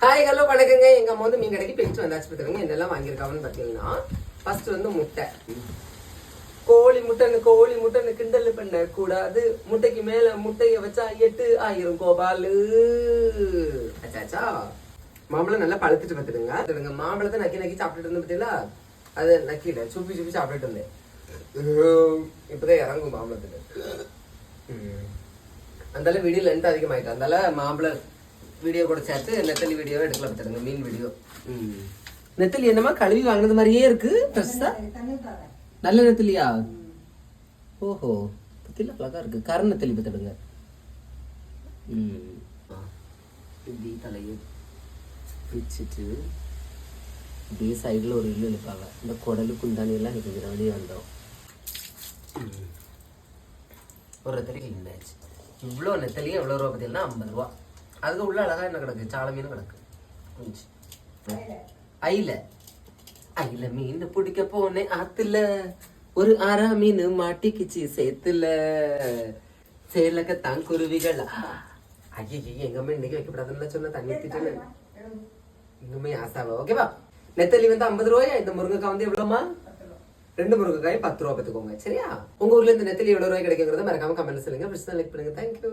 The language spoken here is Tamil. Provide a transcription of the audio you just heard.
ஹாய் ஹலோ வணக்கங்க. எங்க அம்மா வந்து மீன் கடைக்கு போயிட்டு வந்தாச்சு பார்த்துருங்க என்னெல்லாம் வாங்கியிருக்காங்கன்னு பார்த்தீங்கன்னா ஃபர்ஸ்ட் வந்து முட்டை. கோழி முட்டைன்னு கோழி முட்டைன்னு கிண்டல் பண்ண கூடாது முட்டைக்கு மேல முட்டைய வச்சா எட்டு ஆயிரம் கோபாலு. அச்சாச்சா? மாம்பழம் நல்லா பழுத்துட்டு பார்த்துடுங்க பார்த்துடுங்க மாம்பழத்தை நக்கி நக்கி சாப்பிட்டுட்டு இருந்தேன் பார்த்தீங்களா அது நக்கில சுப்பி சுப்பி சாப்பிட்டுட்டு இருந்தேன். இப்பதான் இறங்கும் மாம்பழத்துக்கு. ம். அந்தால வீடியோ லென்த் அதிகமாயிட்டு அந்தால மாம்பழம் வீடியோ கூட சேர்த்து நெத்தலி வீடியோவை எடுக்கல பார்த்துடுங்க மீன் வீடியோ நெத்தலி என்னமா கழுவி வாங்கினது மாதிரியே இருக்கு ஃப்ரெஷ்ஷா நல்ல நெத்தலியா? ஓஹோ பத்தில அழகா இருக்கு. கர நெத்தலி பார்த்துடுங்க. இப்படி தலையை பிரிச்சுட்டு இப்படியே சைடில் ஒரு இல்லு இழுப்பாங்க. இந்த குடலு குந்தாணி எல்லாம் நிற்கிற வெளியே வந்தோம் ஒரு நெத்தலி இவ்வளோ நெத்தலியும் எவ்வளோ ரூபா பார்த்தீங்கன்னா? ஐம்பது ரூபா. அதுக்கு உள்ள அழகா என்ன கிடக்கு? சால மீன் கிடக்கு கொஞ்சம் ஐல ஐல மீன் பிடிக்க போனேன் ஆத்துல. ஒரு ஆறா மீன் மாட்டிக்கிச்சு சேத்துல. சேலக்க தான் குருவிகள் ஐயே எங்கம்மா இன்னைக்கு வைக்கப்படாதுன்னு சொன்ன தண்ணி திட்டு இன்னுமே ஆசாவா? ஓகேவா நெத்தலி வந்து ஐம்பது ரூபாயா? இந்த முருங்கைக்காய் வந்து எவ்வளோமா ரெண்டு முருங்கைக்காய் பத்து ரூபா பார்த்துக்கோங்க சரியா? உங்க ஊர்ல இந்த நெத்தலி எவ்வளவு ரூபாய் கிடைக்குங்கிறத மறக்காம கமெண்ட் சொல்லுங்க. பிடிச்சா லைக் பண்ணுங்க. தேங்க்யூ